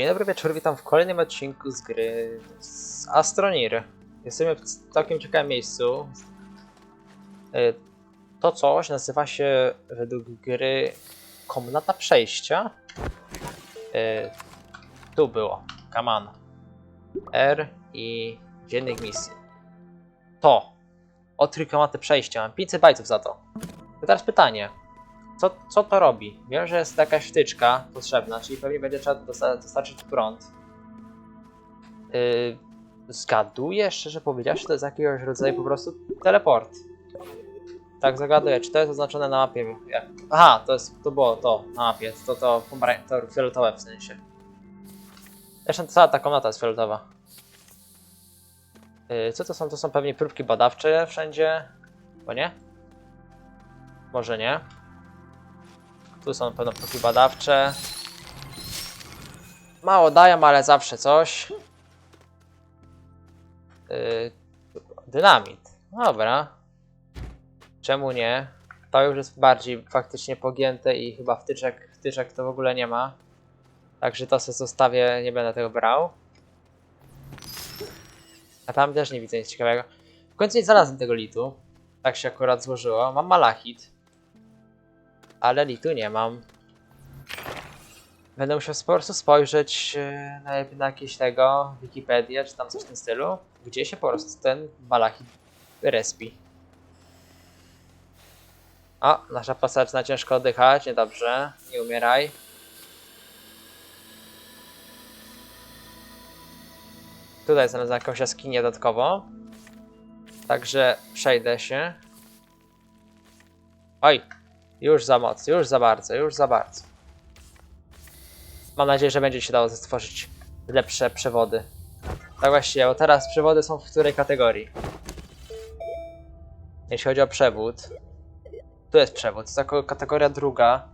Dzień dobry wieczór, witam w kolejnym odcinku z gry z Astronir. Jesteśmy w całkiem ciekawym miejscu. Y, To coś nazywa się według gry Komnata Przejścia. Y, Tu było, Kaman. R i dziennik misji. To. Odkryj komnatę przejścia, mam 500 bajtów za to. To teraz pytanie. Co, co to robi? Wiem, że jest jakaś wtyczka potrzebna, czyli pewnie będzie trzeba dosta dostarczyć prąd. Yy, zgaduję, szczerze powiedziawszy, to jest jakiegoś rodzaju po prostu teleport. Tak zagaduję, czy to jest oznaczone na mapie? Aha, to, jest, to było to na mapie, to to, to fioletowe w sensie. Zresztą cała ta komnata jest fioletowa. Yy, co to są? To są pewnie próbki badawcze wszędzie, bo nie? Może nie. Tu są pewno próbki badawcze. Mało dają, ale zawsze coś. Yy, dynamit. Dobra. Czemu nie? To już jest bardziej faktycznie pogięte i chyba wtyczek, wtyczek to w ogóle nie ma. Także to sobie zostawię, nie będę tego brał. A tam też nie widzę nic ciekawego. W końcu nie znalazłem tego litu. Tak się akurat złożyło. Mam malachit ale litu nie mam. Będę musiał po prostu spojrzeć e, na, jakieś tego, Wikipedię, czy tam coś w tym stylu, gdzie się po prostu ten malachit respi. O, nasza postać zaczyna ciężko oddychać, niedobrze, nie umieraj. Tutaj znalazłem jakąś jaskinię dodatkowo. Także przejdę się. Oj, już za mocno, już za bardzo, już za bardzo. Mam nadzieję, że będzie się dało stworzyć lepsze przewody. Tak właściwie, bo teraz przewody są w której kategorii? Jeśli chodzi o przewód. Tu jest przewód, to taka kategoria druga.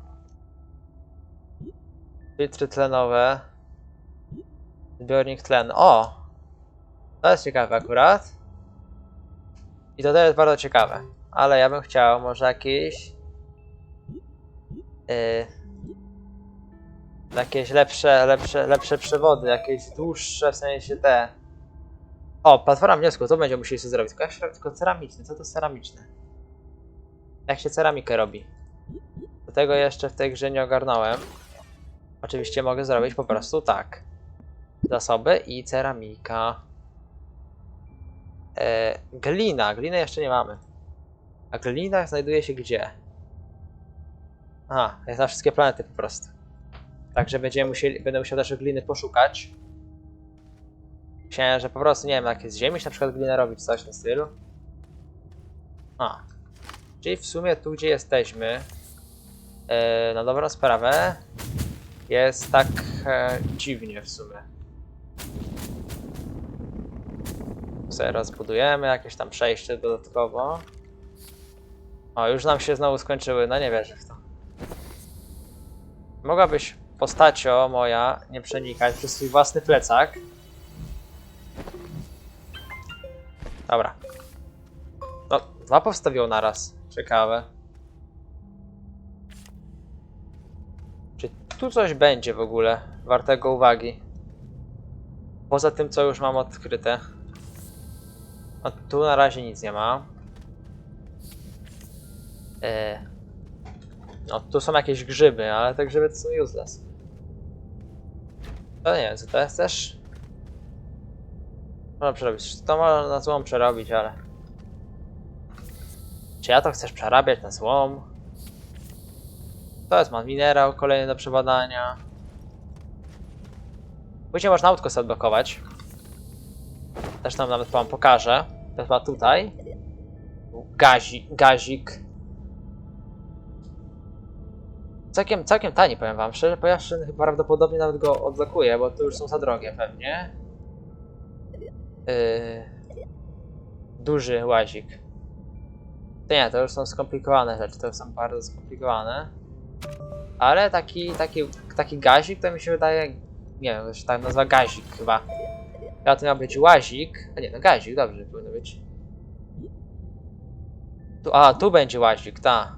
Filtry tlenowe. Zbiornik tlenu. O! To jest ciekawe akurat. I to też jest bardzo ciekawe. Ale ja bym chciał może jakiś Yy, jakieś lepsze, lepsze, lepsze przewody, jakieś dłuższe, w sensie te. O, platforma wniosku, to będziemy musieli sobie zrobić. Tylko, jak się robi, tylko ceramiczny, co to ceramiczne? Jak się ceramikę robi? Do tego jeszcze w tej grze nie ogarnąłem. Oczywiście mogę zrobić po prostu tak. Zasoby i ceramika. E, glina, gliny jeszcze nie mamy. A glina znajduje się gdzie? Aha, jest na wszystkie planety po prostu. Także będziemy musieli, będę musiał też gliny poszukać. Myślałem, że po prostu, nie wiem, jak jest ziemi, na przykład glinę robić, coś w tym stylu. A. Czyli w sumie tu, gdzie jesteśmy, yy, na dobrą sprawę, jest tak e, dziwnie w sumie. Sobie rozbudujemy jakieś tam przejście dodatkowo. O, już nam się znowu skończyły, no nie wierzę w. Mogłabyś, postacio moja, nie przenikać przez swój własny plecak. Dobra. No, dwa powstawią naraz. Ciekawe. Czy tu coś będzie w ogóle wartego uwagi? Poza tym, co już mam odkryte. No, tu na razie nic nie ma. Eee. No, tu są jakieś grzyby, ale te grzyby to są useless. To nie wiem, co to jest też? Można przerobić. To można na złom przerobić, ale... Czy ja to chcesz przerabiać na złom? To jest mam minerał kolejny do przebadania. Później można autko sobie odblokować. Też tam nawet wam pokażę. To chyba tutaj. Gazi, gazik. Całkiem, całkiem tani, powiem wam. Szczerze powiedziawszy, chyba prawdopodobnie nawet go odblokuję, bo to już są za drogie pewnie. Yy... Duży łazik. To nie, to już są skomplikowane rzeczy, to już są bardzo skomplikowane. Ale taki, taki, taki gazik to mi się wydaje, nie wiem, to się tak nazywa gazik chyba. Ja to miał być łazik, a nie, no gazik, dobrze powinno być. Tu, a, tu będzie łazik, ta.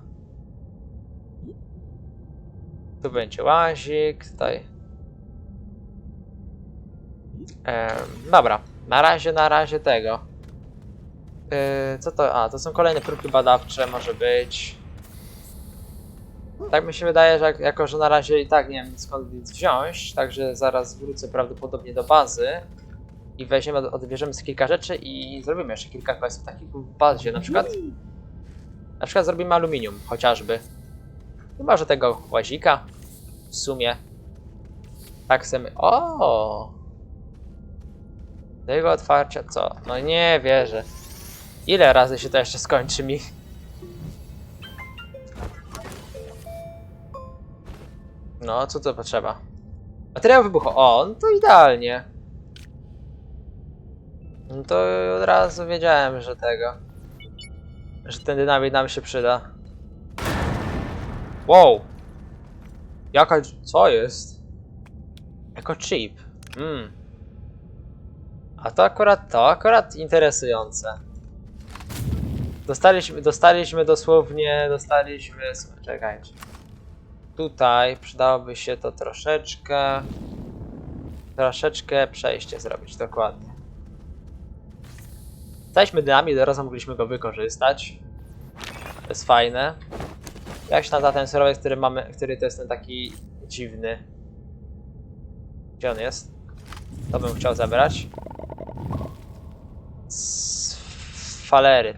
Tu będzie łazik, tutaj. Em, dobra, na razie, na razie tego. Yy, co to? A, to są kolejne próbki badawcze, może być. Tak mi się wydaje, że jak, jako, że na razie i tak nie wiem skąd nic wziąć, także zaraz wrócę prawdopodobnie do bazy i weźmiemy, odbierzemy z kilka rzeczy i zrobimy jeszcze kilka questów takich w bazie, na przykład na przykład zrobimy aluminium, chociażby. I może tego łazika w sumie. Tak chcemy. O! Do jego otwarcia co? No nie wierzę. Ile razy się to jeszcze skończy mi? No, co to potrzeba? Materiał wybuchu. O, no to idealnie. No to od razu wiedziałem, że tego. Że ten dynamit nam się przyda. Wow! Jaka. Co jest? Jako chip. Hmm. A to akurat, to akurat interesujące. Dostaliśmy, dostaliśmy dosłownie, dostaliśmy, czekajcie. Tutaj przydałoby się to troszeczkę, troszeczkę przejście zrobić, dokładnie. Dostaliśmy dynamit, teraz mogliśmy go wykorzystać. To jest fajne. Jak się nazywa ten surowiec, który mamy, który to jest ten taki dziwny. Gdzie on jest? To bym chciał zabrać. Sfaleryt.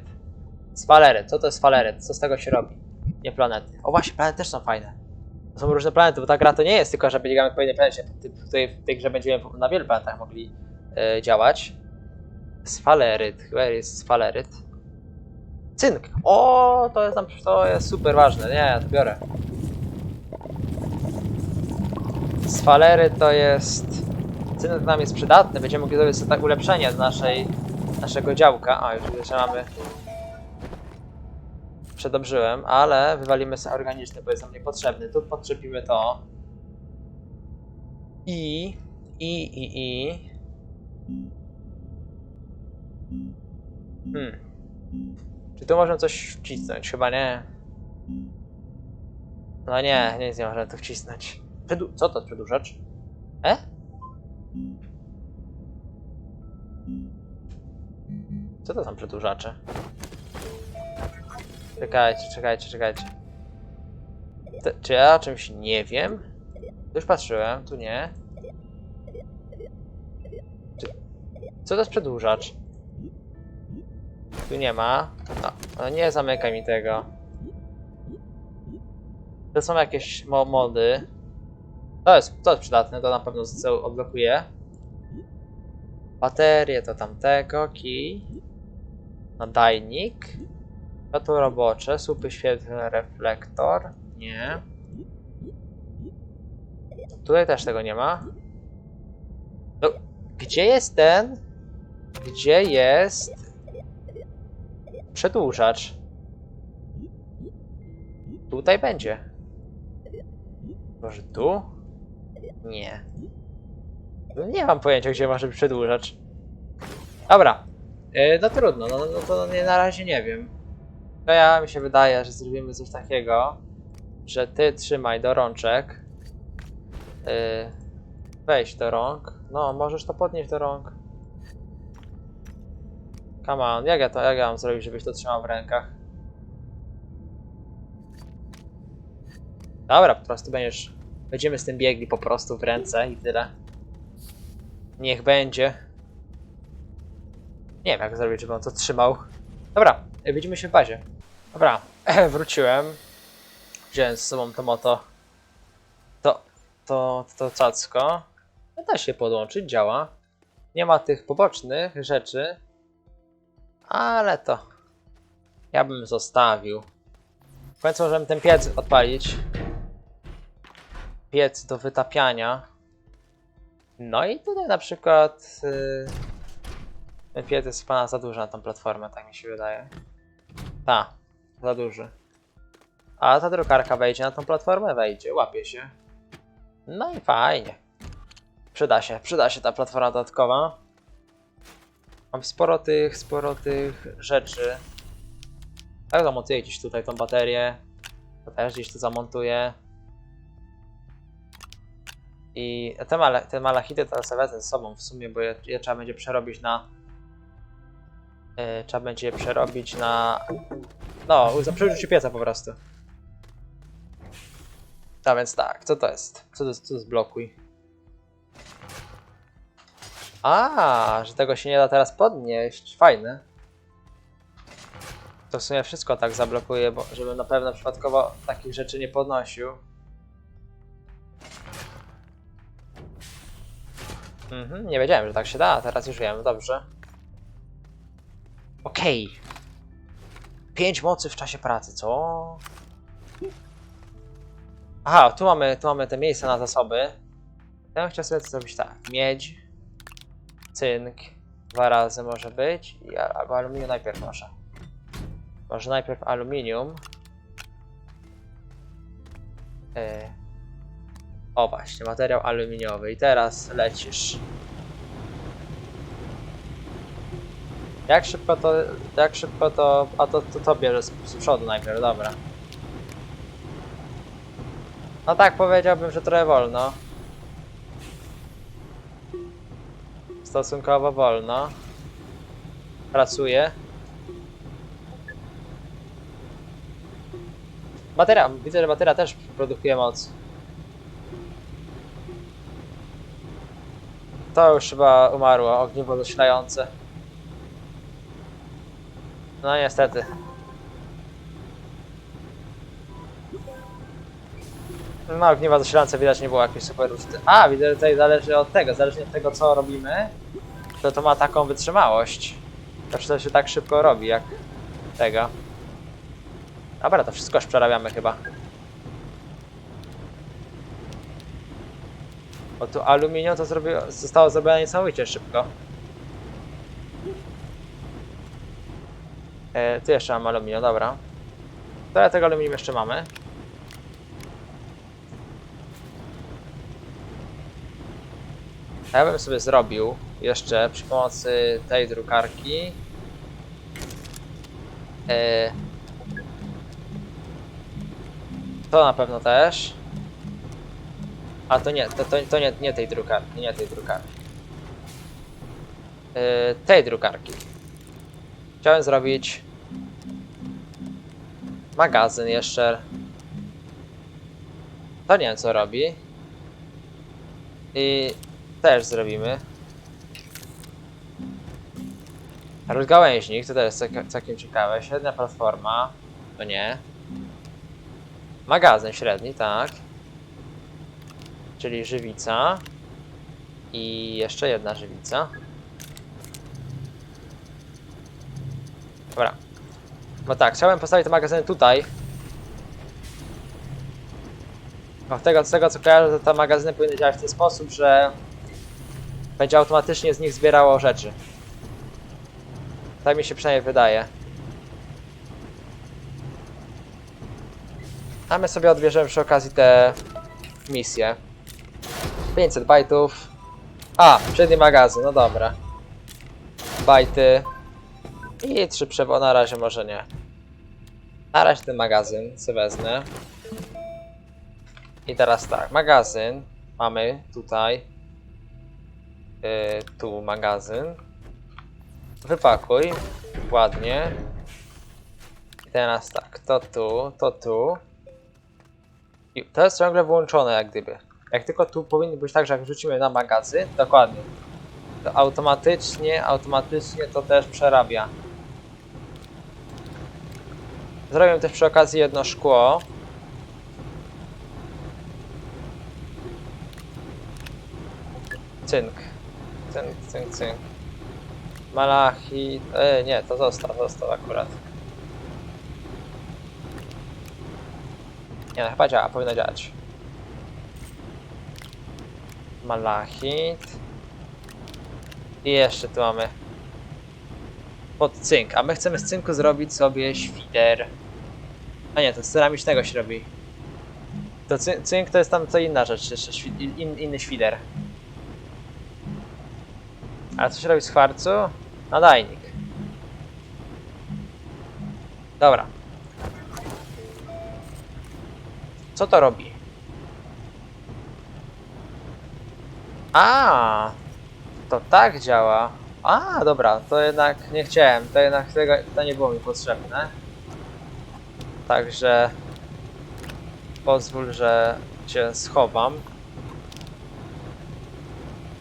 Sfaleryt. Co to jest sfaleryt? Co z tego się robi? Nie planety. O właśnie, planety też są fajne. To są różne planety, bo ta gra to nie jest tylko, że biegamy po jednej planecie. Tutaj w tej grze będziemy na wielu planetach mogli e, działać. Sfaleryt. Chyba jest sfaleryt. Cynk. O, to jest, nam, to jest super ważne. Nie, to biorę. Sfalery to jest... Cynk nam jest przydatny. Będziemy mogli zrobić sobie tak ulepszenie z naszej, naszego działka. A, już widzę, mamy... Przedobrzyłem, ale wywalimy sobie organiczny, bo jest nam niepotrzebny. Tu podczepimy to. I... I, i, i... Hmm. Czy tu możemy coś wcisnąć? Chyba nie. No nie, nic nie możemy tu wcisnąć. Przedu Co to przedłużacz? E? Co to są przedłużacze? Czekajcie, czekajcie, czekajcie. Czy ja o czymś nie wiem? Już patrzyłem, tu nie. Czy, co to jest przedłużacz? Tu nie ma. No, no nie zamykaj mi tego. To są jakieś mo mody. To jest, to jest przydatne, to na pewno odblokuje. Baterie to tamtego, kij. Nadajnik. Światło robocze, słupy świetlne, reflektor. Nie. Tutaj też tego nie ma. No, gdzie jest ten? Gdzie jest przedłużacz? Tutaj będzie. Może tu? Nie. No nie mam pojęcia, gdzie może przedłużacz. Dobra. Yy, no trudno, no, no to nie, na razie nie wiem. To ja mi się wydaje, że zrobimy coś takiego, że ty trzymaj do rączek. Yy, weź do rąk. No, możesz to podnieść do rąk. Come on, jak ja to, jak ja mam zrobić, żebyś to trzymał w rękach? Dobra, po prostu będziesz. Będziemy z tym biegli po prostu w ręce i tyle. Niech będzie. Nie wiem jak zrobić, żeby on to trzymał. Dobra, e, widzimy się w bazie. Dobra, wróciłem. Wziąłem z sobą to moto. To, to, to cacko. No da się podłączyć, działa. Nie ma tych pobocznych rzeczy. Ale to... Ja bym zostawił. W końcu możemy ten piec odpalić. Piec do wytapiania. No i tutaj na przykład... Yy... Ten piec jest pana za duży na tą platformę, tak mi się wydaje. Ta, za duży. A ta drukarka wejdzie na tą platformę? Wejdzie, łapie się. No i fajnie. Przyda się, przyda się ta platforma dodatkowa. Mam sporo tych, sporo tych rzeczy. Tak zamontuję gdzieś tutaj tą baterię. To też gdzieś tu zamontuję. I te, mala, te malachity sobie wezmę ze sobą w sumie, bo je, je trzeba będzie przerobić na... Yy, trzeba będzie je przerobić na... No, za przerzucić pieca po prostu. A więc tak, co to jest? Co to jest, co to jest blokuj? A, że tego się nie da teraz podnieść. Fajne. To w sumie wszystko tak zablokuje, bo żebym na pewno przypadkowo takich rzeczy nie podnosił. Mhm, nie wiedziałem, że tak się da, teraz już wiem, dobrze. Okej. Pięć mocy w czasie pracy, co? Aha, tu mamy, tu mamy te miejsca na zasoby. Ja bym chciał sobie zrobić tak. Miedź, cynk, dwa razy może być, i, albo aluminium najpierw może. Może najpierw aluminium. E, O właśnie, materiał aluminiowy i teraz lecisz. Jak szybko to, jak szybko to, a to, to, to bierze z, z przodu najpierw, dobra. No tak, powiedziałbym, że trochę wolno. Stosunkowo wolno. Pracuje. Bateria, widzę, że bateria też produkuje moc. To już chyba umarło, ogniwo zasilające. No niestety. No, ogniwa zasilające widać nie było jakieś super różnicy. A, widzę, że tutaj zależy od tego, zależnie od tego co robimy, to to ma taką wytrzymałość. To się tak szybko robi jak tego. Dobra, to wszystko już przerabiamy chyba. Bo tu aluminium to zrobi... zostało zrobione niesamowicie szybko. E, tu jeszcze mam aluminium, dobra. To tego aluminium jeszcze mamy. A ja bym sobie zrobił jeszcze przy pomocy tej drukarki. E, to na pewno też. A to nie, to, to, to nie, nie tej drukarki, nie tej drukarki. E, tej drukarki. Chciałem zrobić magazyn jeszcze. To nie wiem co robi. I też zrobimy. Rozgałęźnik, to też jest całkiem- ciekawe. Średnia platforma, to nie. Magazyn średni, tak. Czyli żywica. I jeszcze jedna żywica. Dobra. No tak, chciałem postawić te magazyny tutaj. Bo z tego, tego co kojarzę, to te magazyny powinny działać w ten sposób, że będzie automatycznie z nich zbierało rzeczy. Tak mi się przynajmniej wydaje. A my sobie odbierzemy przy okazji te misje. 500 bajtów. A, przedni magazyn, no dobra. Bajty. I trzy przewody, na razie może nie. Na razie ten magazyn sobie wezmę. I teraz tak, magazyn mamy tutaj. Yy, tu magazyn. Wypakuj. Ładnie. I teraz tak, to tu, to tu. I to jest ciągle wyłączone jak gdyby. Jak tylko tu powinno być tak, że jak wrzucimy na magazyn, dokładnie. To automatycznie, automatycznie to też przerabia. Zrobię też przy okazji jedno szkło. Cynk. Cynk, cynk, cynk. Malachit. E, nie, to został, został akurat. Nie, no chyba działa, powinno działać. Malachit. I jeszcze tu mamy pod cynk, a my chcemy z cynku zrobić sobie świder. A nie, to z ceramicznego się robi. To cy cynk to jest tam co inna rzecz, jeszcze in, inny świder. A co się robi z kwarcu? Nadajnik. Dobra. Co to robi? A, to tak działa. A, dobra, to jednak nie chciałem. To jednak tego, to nie było mi potrzebne. Także pozwól, że cię schowam.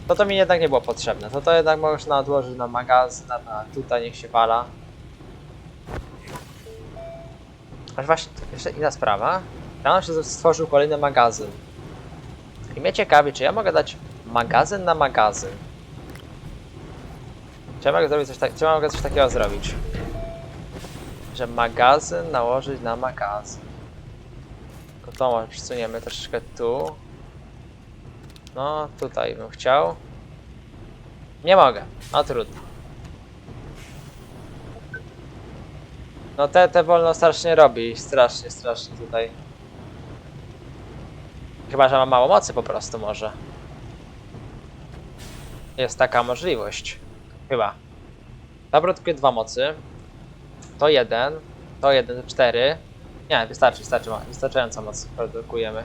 To to mi jednak nie było potrzebne. To to jednak można odłożyć na magazyn, na tutaj niech się wala. Aż właśnie, jeszcze inna sprawa. Rano się stworzył kolejny magazyn. I mnie ciekawi, czy ja mogę dać magazyn na magazyn. Czy ja mogę zrobić coś, tak, czy ja mogę coś takiego zrobić? Że magazyn nałożyć na magazyn. Tylko to może przesuniemy troszeczkę tu. No, tutaj bym chciał. Nie mogę. No trudno. No te, te wolno strasznie robi. Strasznie, strasznie tutaj. Chyba, że ma mało mocy po prostu może. Jest taka możliwość. Chyba. Ta produkuje dwa mocy. To jeden. To jeden, cztery. Nie, wystarczy, wystarczy. Wystarczająco moc produkujemy.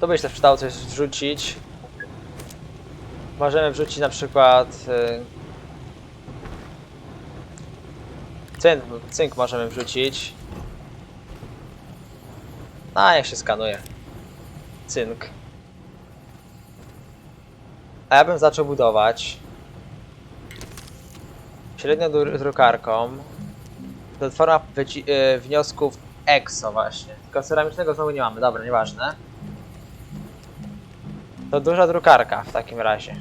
Tu by się też przydało coś wrzucić. Możemy wrzucić na przykład... y, Cynk, cynk możemy wrzucić. A, jak się skanuje. Cynk. A ja bym zaczął budować średnią dru- drukarką platforma y, wniosków EXO właśnie. Tylko ceramicznego znowu nie mamy, dobra, nieważne. To duża drukarka w takim razie.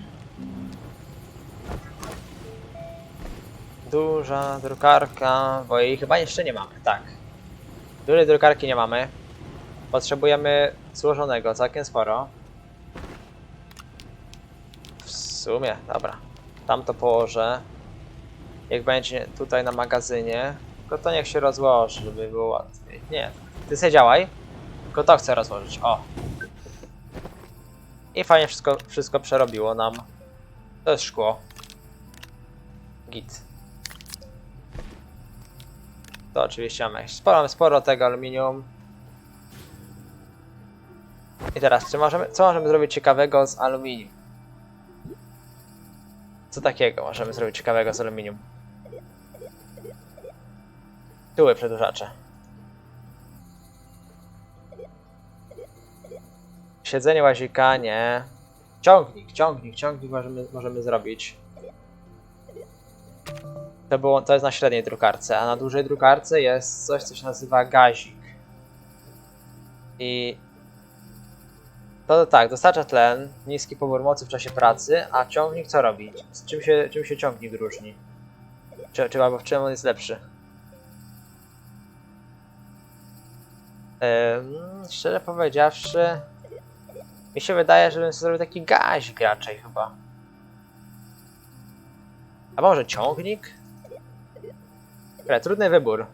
Duża drukarka, bo jej chyba jeszcze nie mamy, tak. Dużej drukarki nie mamy. Potrzebujemy złożonego, całkiem sporo. W sumie, dobra. Tam to położę. Jak będzie tutaj na magazynie, tylko to niech się rozłoży, żeby było łatwiej. Nie, ty sobie działaj. Tylko to chcę rozłożyć, o. I fajnie wszystko, wszystko przerobiło nam. To jest szkło. Git. To oczywiście mamy sporo, sporo tego aluminium. I teraz, czy możemy, co możemy zrobić ciekawego z aluminium? Co takiego możemy zrobić ciekawego z aluminium? Tyły przedłużacze. Siedzenie łazika, nie. Ciągnik, ciągnik, ciągnik możemy, możemy zrobić. To, było, to jest na średniej drukarce, a na dużej drukarce jest coś, co się nazywa gazik. I to tak, dostarcza tlen, niski pobór mocy w czasie pracy, a ciągnik co robi? Z czym się, czym się ciągnik różni? Czy, czy albo w czym on jest lepszy? Ym, szczerze powiedziawszy, mi się wydaje, że bym sobie zrobił taki gazik raczej chyba. A może ciągnik? Ale trudny wybór.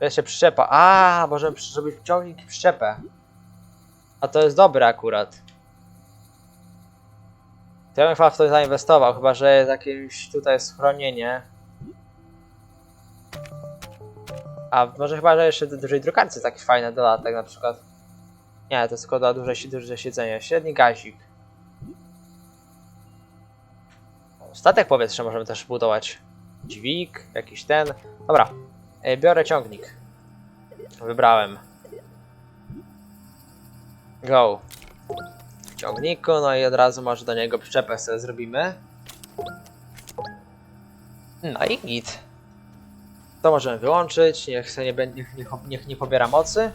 Jeszcze przyczepa. A, możemy zrobić ciągnik i przyczepę. A to jest dobre akurat. To ja bym chyba w to zainwestował, chyba że jest jakieś tutaj schronienie. A może chyba, że jeszcze do dużej drukarce taki fajny dodatek na przykład. Nie, to dla duże, duże siedzenie. Średni gazik. Statek powietrzny możemy też budować. Dźwig, jakiś ten. Dobra, e, biorę ciągnik. Wybrałem. Go. Ciągniku, no i od razu może do niego przyczepę sobie zrobimy. No i git. To możemy wyłączyć, niech, nie, niech, niech, niech nie pobiera mocy.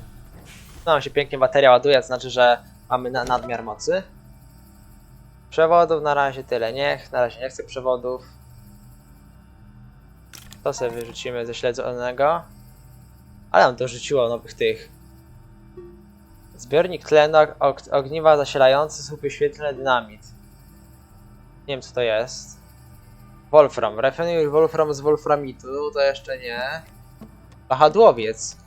No, nam się pięknie bateria ładuje, to znaczy, że mamy na, nadmiar mocy. Przewodów na razie tyle, niech, na razie nie chcę przewodów. To sobie wyrzucimy ze śledzonego. Ale nam dorzuciło nowych tych. Zbiornik tlenu, og ogniwa zasilający, słupy świetlne, dynamit. Nie wiem co to jest. Wolfram. Rafinuj Wolfram z Wolframitu, to jeszcze nie. Wahadłowiec.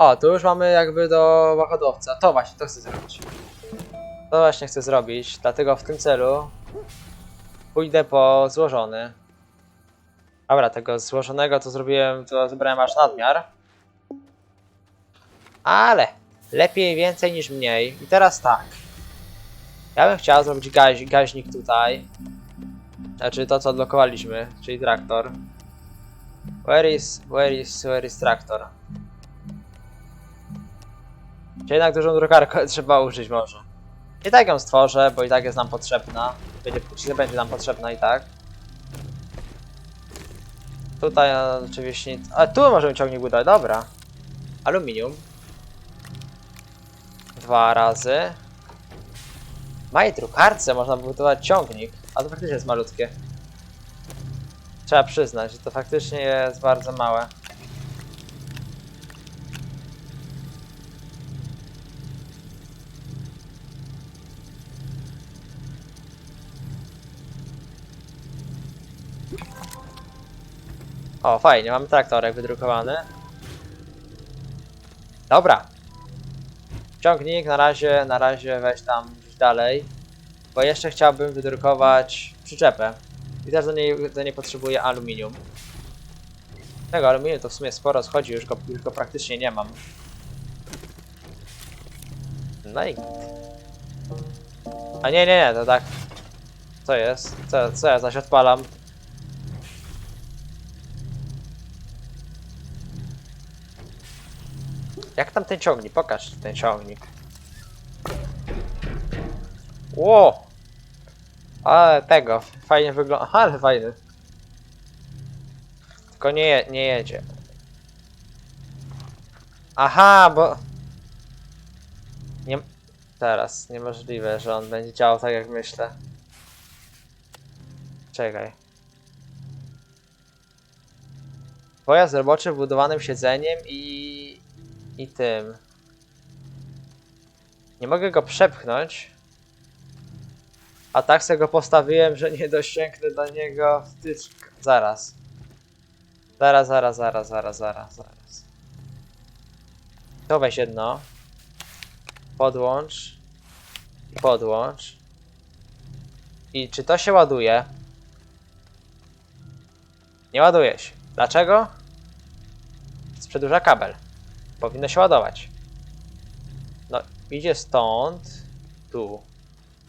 O, tu już mamy jakby do wahadłowca. To właśnie, to chcę zrobić. To właśnie chcę zrobić, dlatego w tym celu pójdę po złożony. Dobra, tego złożonego to zrobiłem, to zebrałem aż nadmiar. Ale lepiej więcej niż mniej. I teraz tak. Ja bym chciał zrobić gaź, gaźnik tutaj. Znaczy to co odblokowaliśmy, czyli traktor. Where is, where is, where is traktor? Czy jednak dużą drukarkę trzeba użyć może. I tak ją stworzę, bo i tak jest nam potrzebna. Będzie, będzie nam potrzebna i tak. Tutaj oczywiście nic. A tu możemy ciągnik budować, dobra. Aluminium. Dwa razy. Mojej drukarce można budować ciągnik, a to faktycznie jest malutkie. Trzeba przyznać, że to faktycznie jest bardzo małe. O, fajnie, mamy traktorek wydrukowany. Dobra. Ciągnik na razie, na razie weź tam gdzieś dalej. Bo jeszcze chciałbym wydrukować przyczepę. I też do niej, do niej potrzebuję aluminium. Tego aluminium to w sumie sporo schodzi, już go, już go praktycznie nie mam. No i... A nie, nie, nie, to tak... Co jest? Co, co ja zaś odpalam? Jak tam ten ciągnik? Pokaż ten ciągnik. Ło! Ale tego, fajnie wygląda. Ale fajny. Tylko nie, je- nie jedzie. Aha, bo... Nie... Teraz, niemożliwe, że on będzie działał tak jak myślę. Czekaj. Pojazd roboczy wbudowanym siedzeniem i... i tym. Nie mogę go przepchnąć. A tak sobie go postawiłem, że nie dosięgnę do niego wtyczką. Zaraz. Zaraz, zaraz, zaraz, zaraz, zaraz, zaraz. To weź jedno. Podłącz. Podłącz. I czy to się ładuje? Nie ładuje się. Dlaczego? Przedłuża kabel. Powinno się ładować. No, idzie stąd. Tu.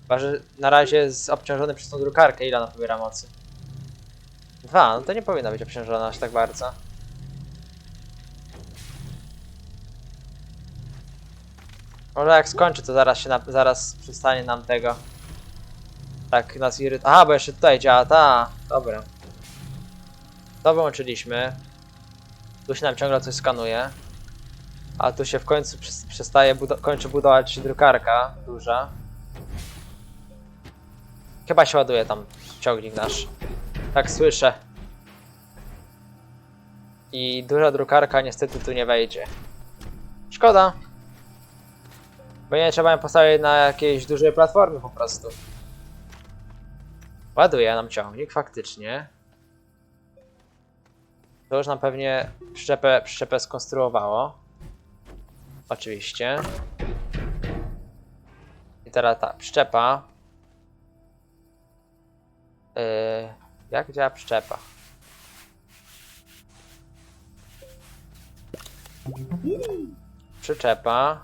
Chyba, że na razie jest obciążony przez tą drukarkę. Ile ona pobiera mocy? Dwa, no to nie powinna być obciążona aż tak bardzo. Może jak skończy, to zaraz się na, zaraz przestanie nam tego. Tak nas iryt... Aha, bo jeszcze tutaj działa, ta. Dobra. To wyłączyliśmy. Tu się nam ciągle coś skanuje. A tu się w końcu przes- przestaje, budo kończy budować drukarka duża. Chyba się ładuje tam ciągnik nasz. Tak słyszę. I duża drukarka niestety tu nie wejdzie. Szkoda. Bo nie trzeba ją postawić na jakiejś dużej platformie po prostu. Ładuje nam ciągnik, faktycznie. To już nam pewnie przyczepę, przyczepę skonstruowało. Oczywiście. I teraz ta przyczepa. Yy, jak działa przyczepa? Przyczepa.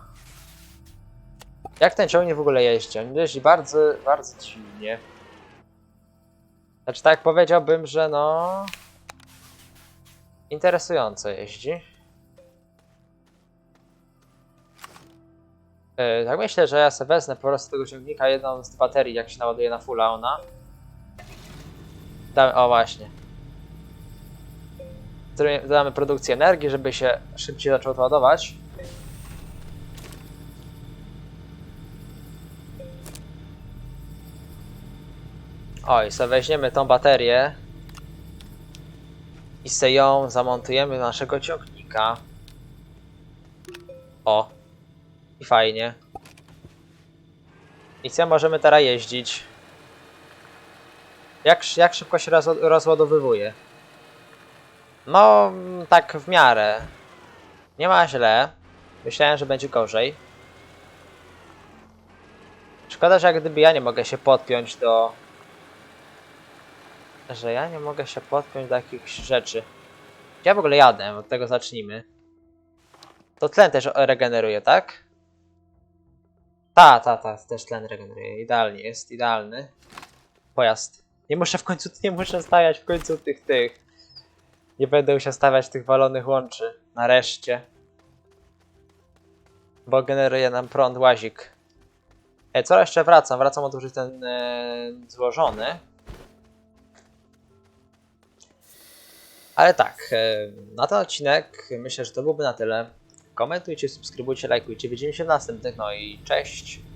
Jak ten ciągnik w ogóle jeździ? On jeździ bardzo, bardzo dziwnie. Znaczy tak powiedziałbym, że no... Interesująco jeździ. Tak myślę, że ja sobie wezmę po prostu tego ciągnika jedną z baterii, jak się naładuje na fulla ona. Damy, o właśnie. Dodamy produkcję energii, żeby się szybciej zaczął ładować. O, i sobie weźmiemy tą baterię i se ją zamontujemy do naszego ciągnika. O. I fajnie. I co możemy teraz jeździć? Jak, jak szybko się roz, rozładowywuje? No, tak w miarę. Nie ma źle. Myślałem, że będzie gorzej. Szkoda, że jak gdyby ja nie mogę się podpiąć do... Że ja nie mogę się podpiąć do jakichś rzeczy. Ja w ogóle jadę? Od tego zacznijmy. To tlen też regeneruje, tak? Ta, ta, ta, też tlen regeneruje. Idealnie, jest idealny. Pojazd. Nie muszę w końcu, nie muszę stawiać w końcu tych, tych. Nie będę musiał stawiać tych walonych łączy. Nareszcie. Bo generuje nam prąd łazik. E, co jeszcze wracam? Wracam odłożyć ten e, złożony. Ale tak, e, na ten odcinek myślę, że to byłby na tyle. Komentujcie, subskrybujcie, lajkujcie. Widzimy się w następnych, no i cześć!